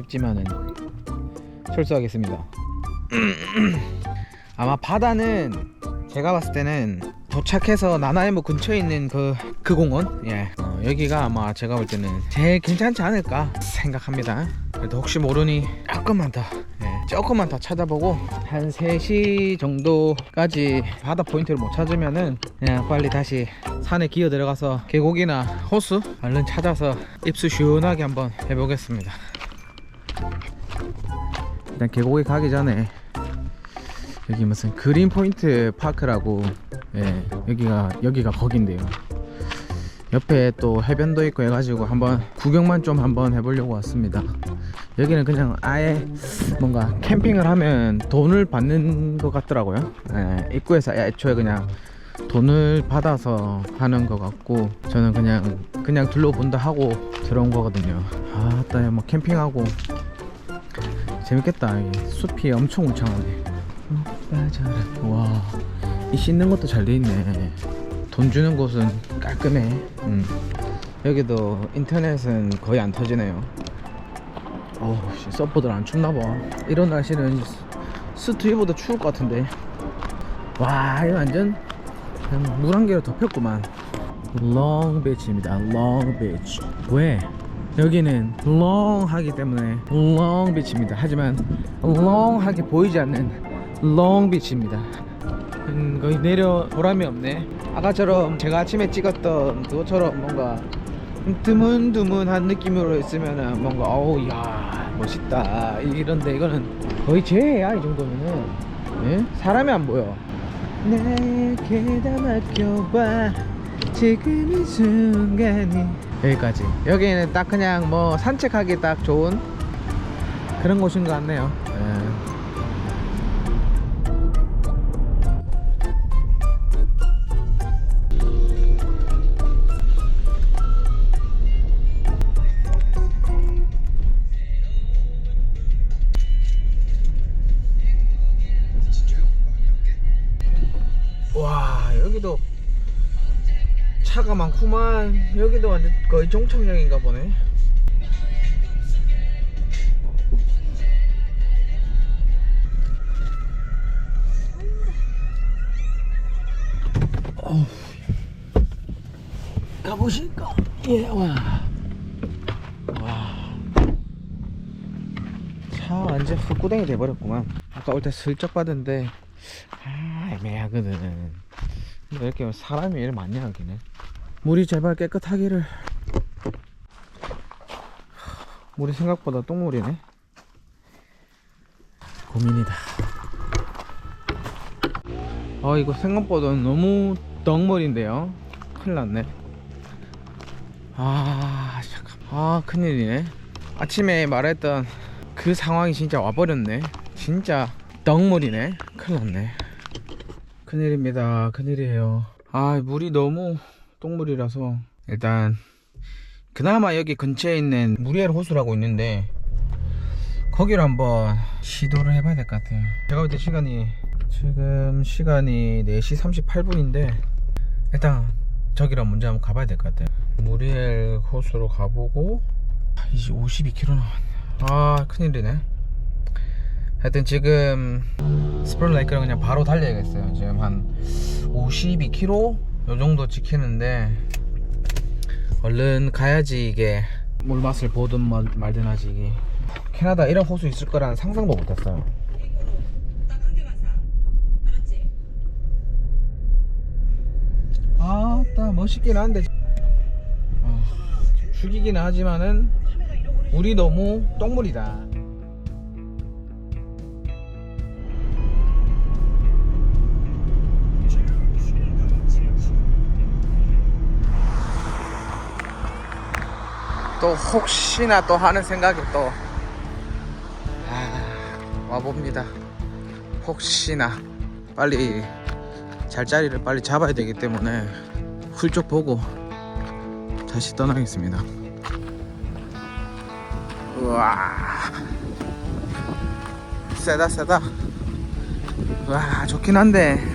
싶지만은 철수하겠습니다. 아마 바다는 제가 봤을 때는 도착해서 나나이모 근처에 있는 그, 그 공원? 예. 어, 여기가 아마 제가 볼 때는 제일 괜찮지 않을까 생각합니다. 그래도 혹시 모르니 조금만 더 예, 조금만 더 찾아보고 한 3시 정도까지 바다 포인트를 못 찾으면은 그냥 빨리 다시 산에 기어 들어가서 계곡이나 호수 얼른 찾아서 입수 시원하게 한번 해보겠습니다 일단 계곡에 가기 전에 여기 무슨 그린 포인트 파크라고 예 여기가 여기가 거긴데요. 옆에 또 해변도 있고 해가지고 한번 구경만 좀 한번 해보려고 왔습니다. 여기는 그냥 아예 뭔가 캠핑을 하면 돈을 받는 것 같더라고요. 예, 입구에서 애초에 그냥 돈을 받아서 하는 것 같고 저는 그냥 그냥 둘러본다 하고 들어온 거거든요. 아따 뭐 캠핑하고 재밌겠다. 이 숲이 엄청 울창하네. 와이 씻는 것도 잘 돼 있네. 돈 주는 곳은 깔끔해. 음. 여기도 인터넷은 거의 안 터지네요. 어우 씨, 서퍼들 안 춥나 봐. 이런 날씨는 스트위보다 추울 것 같은데. 와 이거 완전 물 한 개로 덮였구만. 롱비치입니다. 롱비치 왜? 여기는 롱하기 때문에 롱비치입니다. 하지만 롱하게 보이지 않는 롱비치입니다. 음, 거의 내려 보람이 없네. 아까처럼 제가 아침에 찍었던 그것처럼 뭔가 드문드문한 느낌으로 있으면은 뭔가 어우 야 멋있다. 이런데 이거는 거의 죄야 이 정도면은 예? 사람이 안 보여. 내게 다 맡겨봐. 지금 이 순간이 여기까지 여기는 딱 그냥 뭐 산책하기 딱 좋은 그런 곳인 것 같네요 예. 와 여기도 차가 많구만 여기도 완전 거의 종착역인가 보네 어우. 가보실까? 예, 와. 와. 차 완전 흙구덩이 돼버렸구만. 아까 올 때 슬쩍 봤는데, 아, 애매하거든. 근데 이렇게 사람이 이렇게 많냐, 여기는. 물이 제발 깨끗하기를. 물이 생각보다 똥물이네. 고민이다. 아, 이거 생각보다 너무 덩물인데요. 큰일 났네. 아, 잠깐. 아, 큰일이네. 아침에 말했던 그 상황이 진짜 와버렸네. 진짜 덩물이네. 큰일 났네. 큰일입니다. 큰일이에요. 아, 물이 너무 똥물이라서 일단 그나마 여기 근처에 있는 무리엘 호수라고 있는데 거기를 한번 시도를 해봐야 될 것 같아요. 제가 볼 때 시간이 지금 시간이 4시 38분인데 일단 저기랑 먼저 한번 가봐야 될 것 같아요. 무리엘 호수로 가보고 이제 52km 남았네. 아 큰일이네. 하여튼 지금 스프링 라이크를 그냥 바로 달려야겠어요. 지금 한 52km 요 정도 지키는데 얼른 가야지 이게 물 맛을 보든 말- 말든 하지 이게 캐나다 이런 호수 있을 거라는 상상도 못했어요. 아따 멋있긴 한데 아, 죽이긴 하지만은 물이 너무 똥물이다. 또 혹시나 또 하는 생각이 또 아, 와봅니다. 혹시나 빨리 잘자리를 빨리 잡아야 되기 때문에 훌쩍 보고 다시 떠나겠습니다. 우와, 세다 세다. 와 좋긴 한데.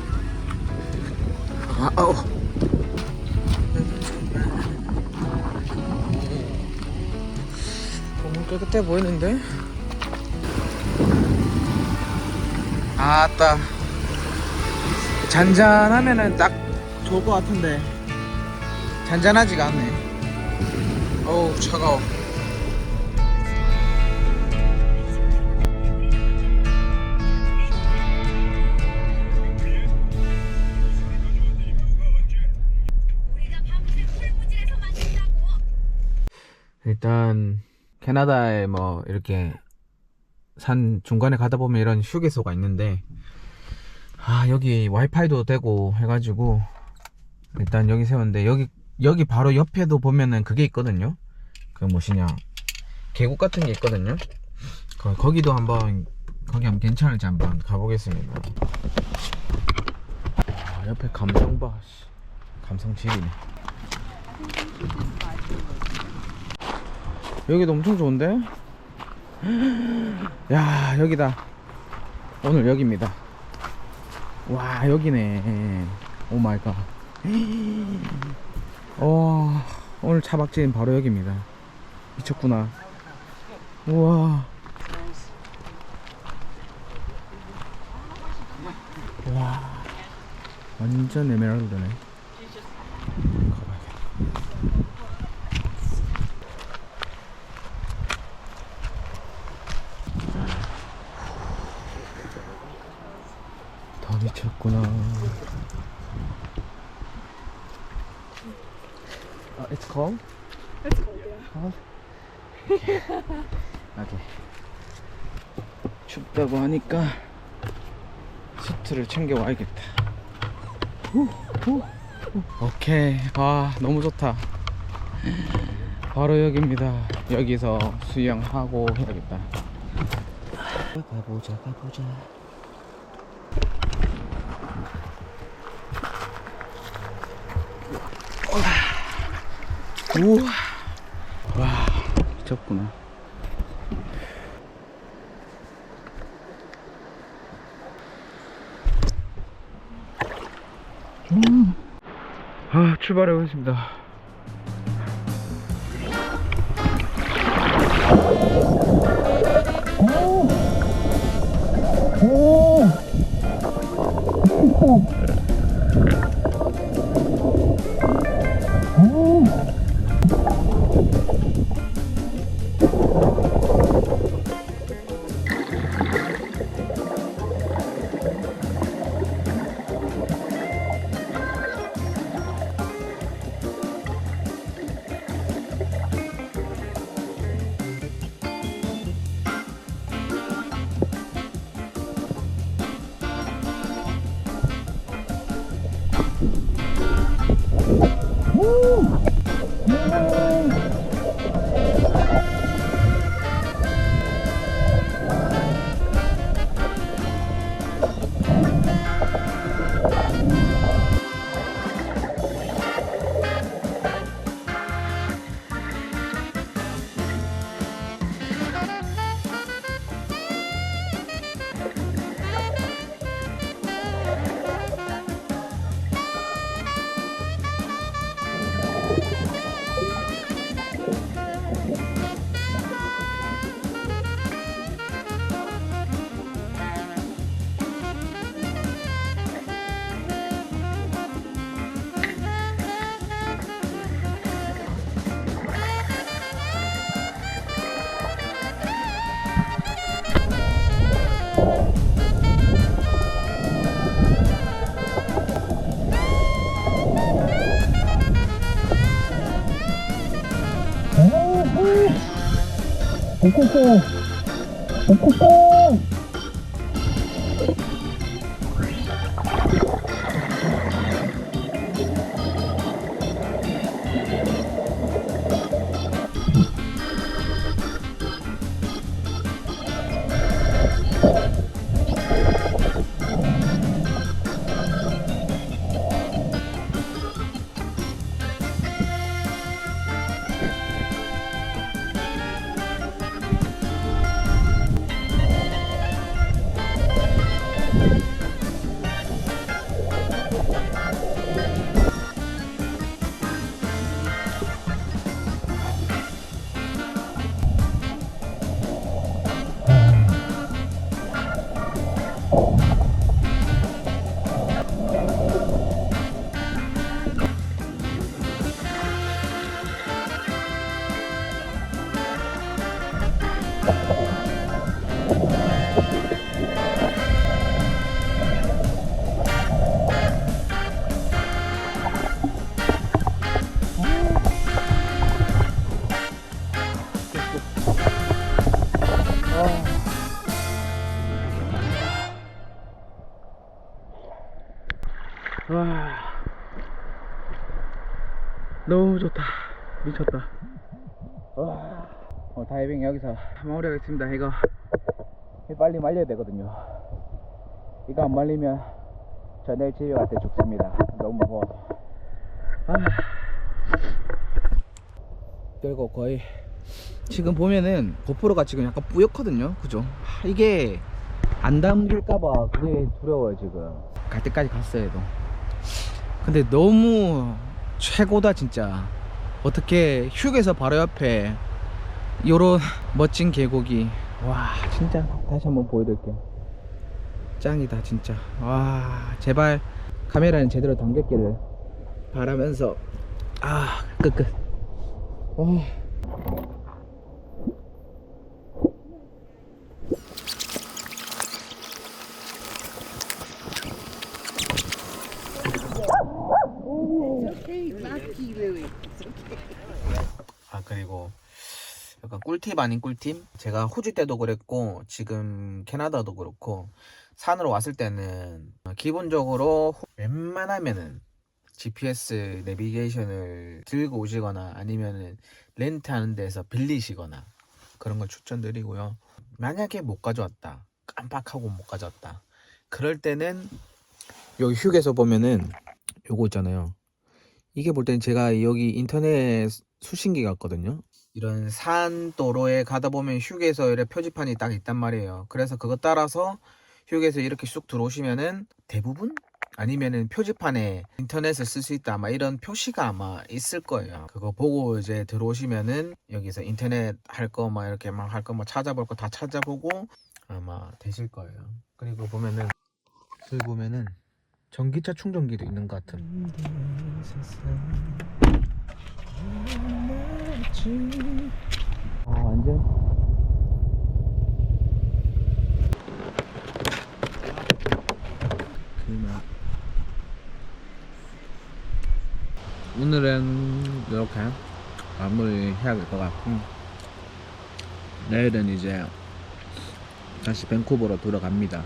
아, 어우. 너무 깨끗해 보이는데? 아따 잔잔하면은 딱 좋을 것 같은데 잔잔하지가 않네 어우 차가워. 일단 캐나다에 뭐 이렇게 산 중간에 가다 보면 이런 휴게소가 있는데 아 여기 와이파이도 되고 해가지고 일단 여기 세웠는데 여기 여기 바로 옆에도 보면은 그게 있거든요. 그 뭐시냐. 계곡 같은 게 있거든요. 거, 거기도 한번 거기 한번 괜찮을지 한번 가보겠습니다. 아, 옆에 감성 봐. 씨. 감성 지리네 여기도 엄청 좋은데? 야 여기다. 오늘 여기입니다. 와 여기네. 오 마이 갓. 와, 오늘 차박지는 바로 여기입니다. 미쳤구나. 우와. 와 완전 에메랄드네 춥다고 하니까 수트를 챙겨 와야겠다. 후, 후, 후. 오케이. 아, 너무 좋다. 바로 여기입니다. 여기서 수영하고 해야겠다. 가보자, 가보자. 우와 와 미쳤구나 음. 아 출발해 보겠습니다 오코코 오코코 너무 좋다. 미쳤다. 와, 어, 다이빙 여기서 마무리하겠습니다. 이거 빨리 말려야 되거든요. 이거 안 말리면 저 내일 집에 갈 때 죽습니다. 너무 무거워. 아. 그리고 거의 지금 보면은 고프로가 지금 약간 뿌옇거든요. 그죠? 하, 이게 안 담길까봐 그게 두려워요 지금. 갈 때까지 갔어야 해도. 근데 너무 최고다 진짜. 어떻게 휴게소 바로 옆에 요런 멋진 계곡이. 와 진짜. 다시 한번 보여드릴게요. 짱이다 진짜. 와 제발 카메라는 제대로 담겼기를 바라면서. 아 끝끝. 와. 아 그리고 약간 꿀팁 아닌 꿀팁? 제가 호주 때도 그랬고 지금 캐나다도 그렇고 산으로 왔을 때는 기본적으로 웬만하면은 GPS 내비게이션을 들고 오시거나 아니면은 렌트하는 데서 빌리시거나 그런 걸 추천드리고요. 만약에 못 가져왔다. 깜빡하고 못 가져왔다. 그럴 때는 여기 휴게소 보면은 요거 있잖아요. 이게 볼 때는 제가 여기 인터넷 수신기 같거든요. 이런 산 도로에 가다 보면 휴게소에 표지판이 딱 있단 말이에요. 그래서 그거 따라서 휴게소 이렇게 쑥 들어오시면은 대부분 아니면은 표지판에 인터넷을 쓸 수 있다 아마 이런 표시가 아마 있을 거예요. 그거 보고 이제 들어오시면은 여기서 인터넷 할 거 막 이렇게 막 할 거 막 찾아볼 거 다 찾아보고 아마 되실 거예요. 그리고 보면은 여기 보면은 전기차 충전기도 있는 것 같은. 어 완전? 오늘은 이렇게 마무리 해야 될 것 같고 내일은 이제 다시 밴쿠버로 돌아갑니다.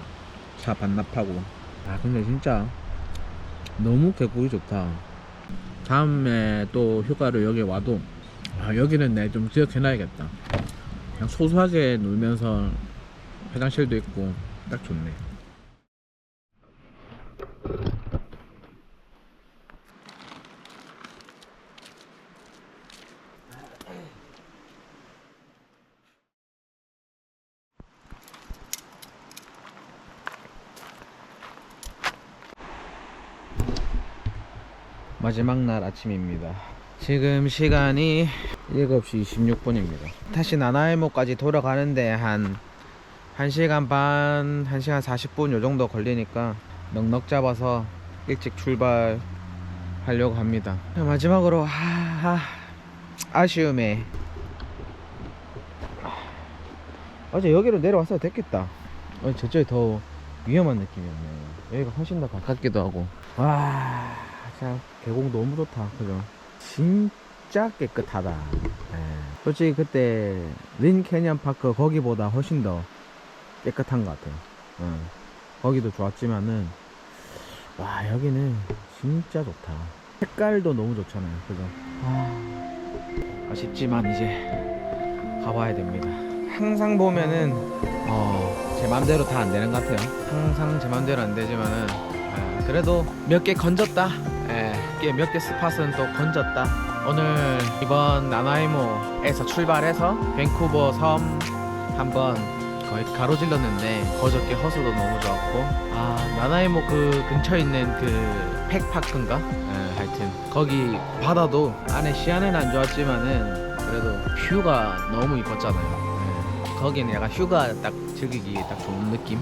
차 반납하고. 아 근데 진짜 너무 계곡이 좋다. 다음에 또 휴가를 여기 와도 아 여기는 내 좀 기억해놔야겠다. 그냥 소소하게 놀면서 화장실도 있고 딱 좋네 마지막 날 아침입니다. 지금 시간이 7시 26분입니다. 다시 나나이모까지 돌아가는데 한 1시간 반, 1시간 40분 요 정도 걸리니까 넉넉 잡아서 일찍 출발하려고 합니다. 마지막으로 하, 하, 아쉬움에 어제 여기로 내려왔어도 됐겠다. 어, 저쪽이 더 위험한 느낌이었네. 여기가 훨씬 더 가깝기도 하고. 와, 참 계곡 너무 좋다. 그죠? 진짜 깨끗하다. 예. 솔직히 그때 린 캐년 파크 거기보다 훨씬 더 깨끗한 것 같아요. 어. 거기도 좋았지만은 와 여기는 진짜 좋다. 색깔도 너무 좋잖아요. 그죠? 아, 아쉽지만 이제 가봐야 됩니다. 항상 보면은 어, 제 맘대로 다 안 되는 것 같아요. 항상 제 맘대로 안 되지만은 아, 그래도 몇 개 건졌다. 예, 몇개 스팟은 또 건졌다. 오늘 이번 나나이모에서 출발해서 밴쿠버 섬 한번 거의 가로질렀는데 거저께 허수도 너무 좋았고 아 나나이모 그 근처에 있는 그 팩파크인가? 예, 하여튼 거기 바다도 안에 시야는 안 좋았지만은 그래도 뷰가 너무 이뻤잖아요. 예, 거기는 약간 휴가 딱 즐기기 딱 좋은 느낌,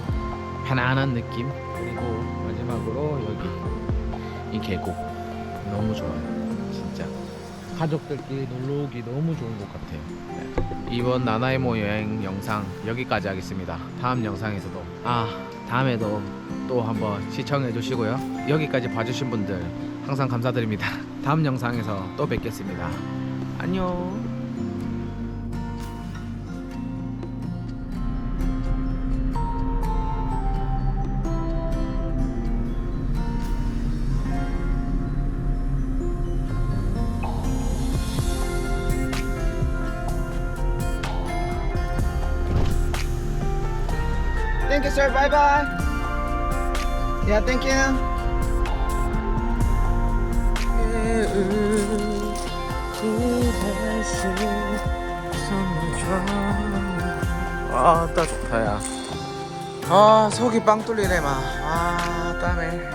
편안한 느낌. 그리고 마지막으로 여기 이 계곡 너무 좋아요, 진짜. 가족들끼리 놀러 오기 너무 좋은 곳 같아요. 네. 이번 나나이모 여행 영상 여기까지 하겠습니다. 다음 영상에서도 아 다음에도 또 한번 시청해 주시고요. 여기까지 봐주신 분들 항상 감사드립니다. 다음 영상에서 또 뵙겠습니다. 안녕. Thank you, sir. Bye bye. Yeah, thank you. 아, 따 좋다, 야. 아, 속이 빵 뚫리네, 막. 아, 땀에.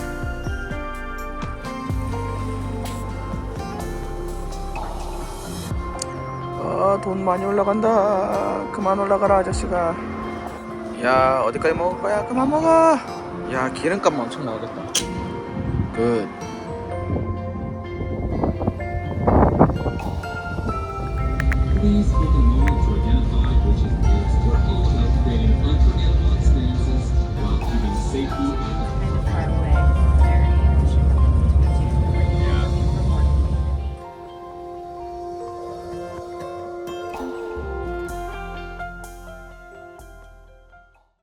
아, 돈 많이 올라간다. 그만 올라가라, 아저씨가. 야, 어디까지 먹을 거야? 그만 먹어. 야, 기름값 엄청 나오겠다. 굿. Please.